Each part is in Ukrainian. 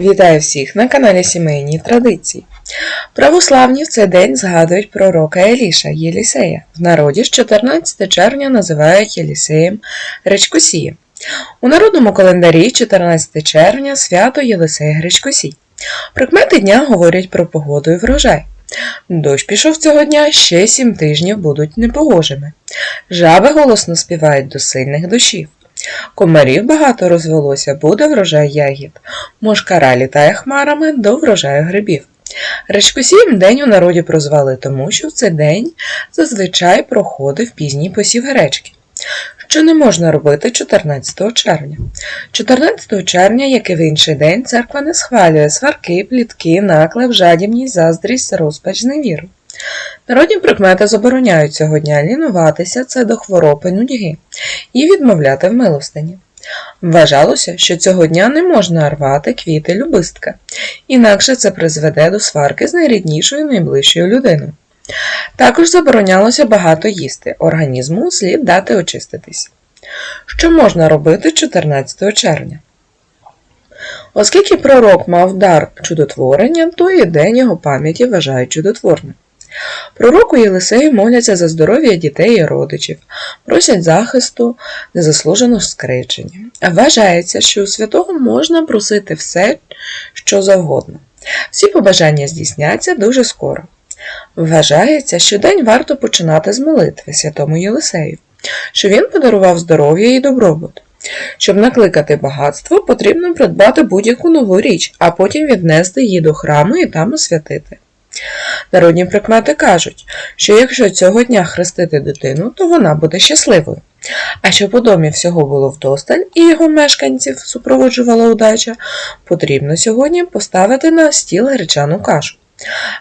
Вітаю всіх на каналі Сімейні Традиції. Православні в цей день згадують пророка Еліша Єлісея. В народі ж 14 червня називають Єлісеєм Гречкосієм. У народному календарі 14 червня свято Єлисей Гречкосій. Прикмети дня говорять про погоду і врожай. Дощ пішов цього дня, ще сім тижнів будуть непогожими. Жаби голосно співають до сильних дощів. Комарів багато розвелося, буде врожай ягід. Мошкара літає хмарами до врожаю грибів. Речкосієм день у народі прозвали тому, що в цей день зазвичай проходив пізній посів гречки, що не можна робити 14 червня. 14 червня, як і в інший день, церква не схвалює сварки, плітки, наклеп, жадібність, заздрість, розпач, зневіру. Народні прикмети забороняють цього дня лінуватися це до хвороб і нудьги і відмовляти в милостині. Вважалося, що цього дня не можна рвати квіти любистка, інакше це призведе до сварки з найріднішою найближчою людиною. Також заборонялося багато їсти, організму слід дати очиститись. Що можна робити 14 червня? Оскільки пророк мав дар чудотворення, то і день його пам'яті вважають чудотворним. Пророку Єлисею моляться за здоров'я дітей і родичів, просять захисту незаслужено скричення. Вважається, що у святого можна просити все, що завгодно. Всі побажання здійсняться дуже скоро. Вважається, що день варто починати з молитви святому Єлисею, що він подарував здоров'я і добробут. Щоб накликати багатство, потрібно придбати будь-яку нову річ, а потім віднести її до храму і там освятити. Народні прикмети кажуть, що якщо цього дня хрестити дитину, то вона буде щасливою. А щоб у домі всього було вдосталь і його мешканців супроводжувала удача, потрібно сьогодні поставити на стіл гречану кашу.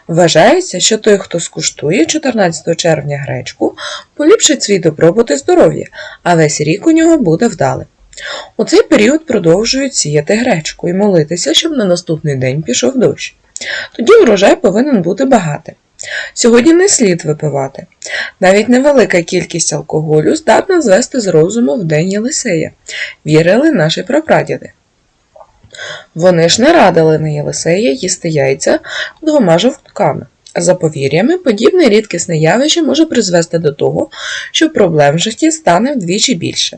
Вважається, що той, хто скуштує 14 червня гречку, поліпшить свій добробут і здоров'я, а весь рік у нього буде вдалим. У цей період продовжують сіяти гречку і молитися, щоб на наступний день пішов дощ. Тоді урожай повинен бути багатим. Сьогодні не слід випивати. Навіть невелика кількість алкоголю здатна звести з розуму в день Єлисея, вірили наші прапрадіди. Вони ж не радили на Єлисея їсти яйця двома жовтками. За повір'ями, подібне рідкісне явище може призвести до того, що проблем в житті стане вдвічі більше.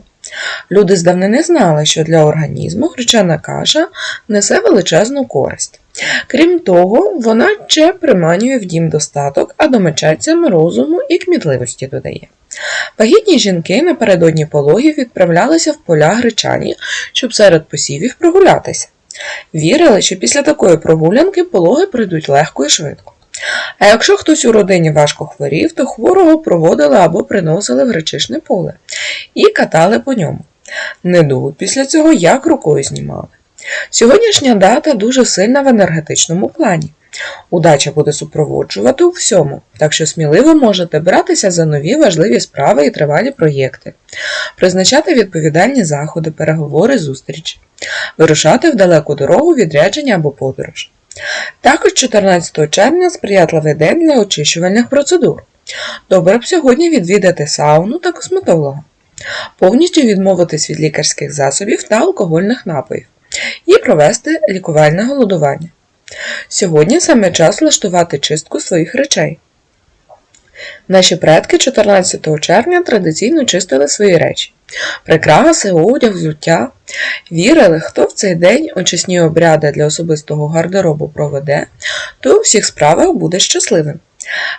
Люди здавна не знали, що для організму гречана каша несе величезну користь. Крім того, вона ще приманює в дім достаток, а домочадцям розуму і кмітливості додає. Вагітні жінки напередодні пологів відправлялися в поля гречані, щоб серед посівів прогулятися. Вірили, що після такої прогулянки пологи прийдуть легко і швидко. А якщо хтось у родині важко хворів, то хворого проводили або приносили в гречишне поле і катали по ньому. Недугу після цього як рукою знімали. Сьогоднішня дата дуже сильна в енергетичному плані. Удача буде супроводжувати у всьому, так що сміливо можете братися за нові важливі справи і тривалі проєкти, призначати відповідальні заходи, переговори, зустрічі, вирушати в далеку дорогу, відрядження або подорож. Також 14 червня сприятливий день для очищувальних процедур. Добре б сьогодні відвідати сауну та косметолога, повністю відмовитись від лікарських засобів та алкогольних напоїв і провести лікувальне голодування. Сьогодні саме час влаштувати чистку своїх речей. Наші предки 14 червня традиційно чистили свої речі, прикраси, одяг, взуття. Вірили, хто в цей день очисні обряди для особистого гардеробу проведе, то у всіх справах буде щасливим.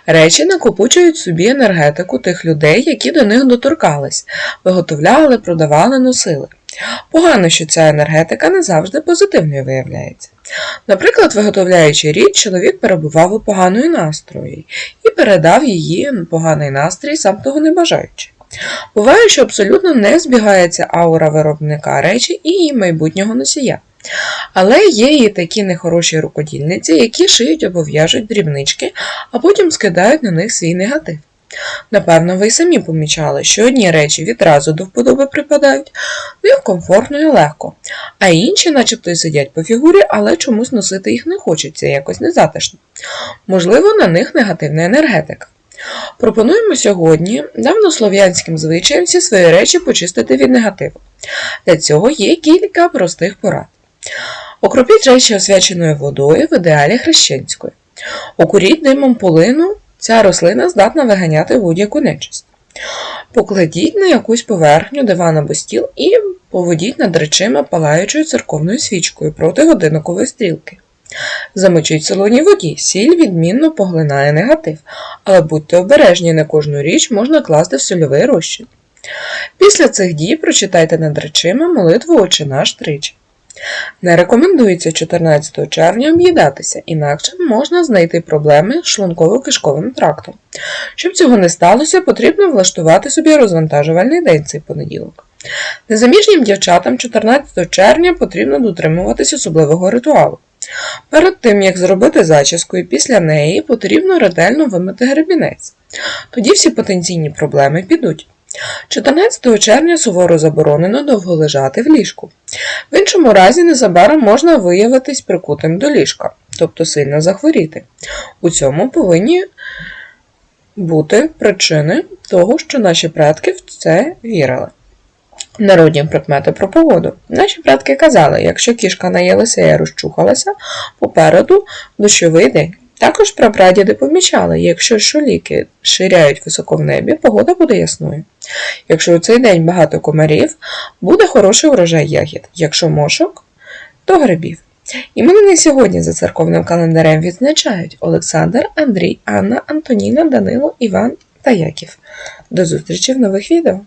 Речі накопичують собі енергетику тих людей, які до них доторкались, виготовляли, продавали, носили. Погано, що ця енергетика не завжди позитивною виявляється. Наприклад, виготовляючи річ, чоловік перебував у поганої настрої і передав її поганий настрій, сам того не бажаючи. Буває, що абсолютно не збігається аура виробника речі і її майбутнього носія. Але є і такі нехороші рукодільниці, які шиють або в'яжуть дрібнички, а потім скидають на них свій негатив. Напевно, ви й самі помічали, що одні речі відразу до вподоби припадають, їх комфортно і легко, а інші, начебто, й сидять по фігурі, але чомусь носити їх не хочеться, якось незатишно. Можливо, на них негативна енергетика. Пропонуємо сьогодні давнослов'янським звичаєм всі свої речі почистити від негативу. Для цього є кілька простих порад. Окропіть речі освяченою водою, в ідеалі хрещенською. Окуріть димом полину, ця рослина здатна виганяти будь-яку нечисть. Покладіть на якусь поверхню диван або стіл і поведіть над речима палаючою церковною свічкою проти годинникової стрілки. Замочіть солоній воді, сіль відмінно поглинає негатив, але будьте обережні, не кожну річ можна класти в сольовий розчин. Після цих дій прочитайте над речима молитву «Отче наш тричі. Не рекомендується 14 червня об'їдатися, інакше можна знайти проблеми з шлунково-кишковим трактом. Щоб цього не сталося, потрібно влаштувати собі розвантажувальний день цей понеділок. Незаміжнім дівчатам 14 червня потрібно дотримуватись особливого ритуалу. Перед тим, як зробити зачіску і після неї, потрібно ретельно вимити гребінець. Тоді всі потенційні проблеми підуть. 14 червня суворо заборонено довго лежати в ліжку. В іншому разі незабаром можна виявитись прикутим до ліжка, тобто сильно захворіти. У цьому повинні бути причини того, що наші предки в це вірили. Народні прикмети про погоду. Наші предки казали, якщо кішка наїлася і розчухалася, попереду дощовий день. Також прапрадіди помічали, якщо шоліки ширяють високо в небі, погода буде ясною. Якщо у цей день багато комарів, буде хороший урожай ягід, якщо мошок, то грибів. Іменини сьогодні за церковним календарем відзначають Олександр, Андрій, Анна, Антоніна, Данило, Іван та Яків. До зустрічі в нових відео!